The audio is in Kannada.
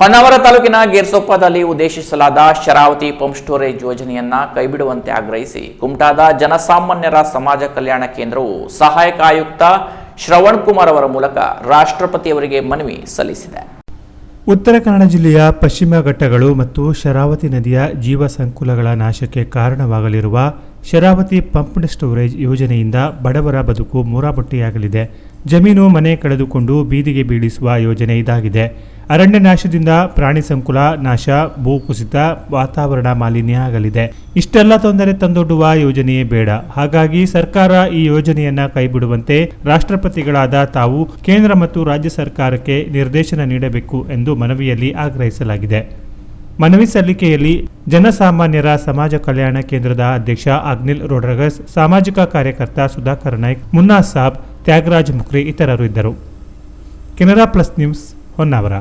ಹೊನ್ನಾವರ ತಾಲೂಕಿನ ಗೇರ್ಸೊಪ್ಪದಲ್ಲಿ ಉದ್ದೇಶಿಸಲಾದ ಶರಾವತಿ ಪಂಪ್ ಸ್ಟೋರೇಜ್ ಯೋಜನೆಯನ್ನ ಕೈಬಿಡುವಂತೆ ಆಗ್ರಹಿಸಿ ಕುಮಟಾದ ಜನಸಾಮಾನ್ಯರ ಸಮಾಜ ಕಲ್ಯಾಣ ಕೇಂದ್ರವು ಸಹಾಯಕ ಆಯುಕ್ತ ಶ್ರವಣ್ ಕುಮಾರ್ ಅವರ ಮೂಲಕ ರಾಷ್ಟ್ರಪತಿಯವರಿಗೆ ಮನವಿ ಸಲ್ಲಿಸಿದೆ. ಉತ್ತರ ಕನ್ನಡ ಜಿಲ್ಲೆಯ ಪಶ್ಚಿಮ ಘಟ್ಟಗಳು ಮತ್ತು ಶರಾವತಿ ನದಿಯ ಜೀವ ಸಂಕುಲಗಳ ನಾಶಕ್ಕೆ ಕಾರಣವಾಗಲಿರುವ ಶರಾವತಿ ಪಂಪ್ಡ್ ಸ್ಟೋರೇಜ್ ಯೋಜನೆಯಿಂದ ಬಡವರ ಬದುಕು ಮೂರಾಬಟ್ಟಿಯಾಗಲಿದೆ. ಜಮೀನು ಮನೆ ಕಳೆದುಕೊಂಡು ಬೀದಿಗೆ ಬೀಳಿಸುವ ಯೋಜನೆ ಇದಾಗಿದೆ. ಅರಣ್ಯ ನಾಶದಿಂದ ಪ್ರಾಣಿ ಸಂಕುಲ ನಾಶ ಭೂಕುಸಿತ ವಾತಾವರಣ ಮಾಲಿನ್ಯ ಆಗಲಿದೆ. ಇಷ್ಟೆಲ್ಲ ತೊಂದರೆ ತಂದೊಡ್ಡುವ ಯೋಜನೆಯೇ ಬೇಡ. ಹಾಗಾಗಿ ಸರ್ಕಾರ ಈ ಯೋಜನೆಯನ್ನ ಕೈಬಿಡುವಂತೆ ರಾಷ್ಟ್ರಪತಿಗಳಾದ ತಾವು ಕೇಂದ್ರ ಮತ್ತು ರಾಜ್ಯ ಸರ್ಕಾರಕ್ಕೆ ನಿರ್ದೇಶನ ನೀಡಬೇಕು ಎಂದು ಮನವಿಯಲ್ಲಿ ಆಗ್ರಹಿಸಲಾಗಿದೆ. ಮನವಿ ಸಲ್ಲಿಕೆಯಲ್ಲಿ ಜನಸಾಮಾನ್ಯರ ಸಮಾಜ ಕಲ್ಯಾಣ ಕೇಂದ್ರದ ಅಧ್ಯಕ್ಷ ಅಗ್ನಿಲ್ ರೋಡ್ರಗಸ್, ಸಾಮಾಜಿಕ ಕಾರ್ಯಕರ್ತ ಸುಧಾಕರ್ ನಾಯ್ಕ್ ಮುನ್ನಾ ಸಾಬ್ ತ್ಯಾಗರಾಜ್ ಮುಖ್ರಿ ಇತರರು ಇದ್ದರು. Canara plus news Honnavara.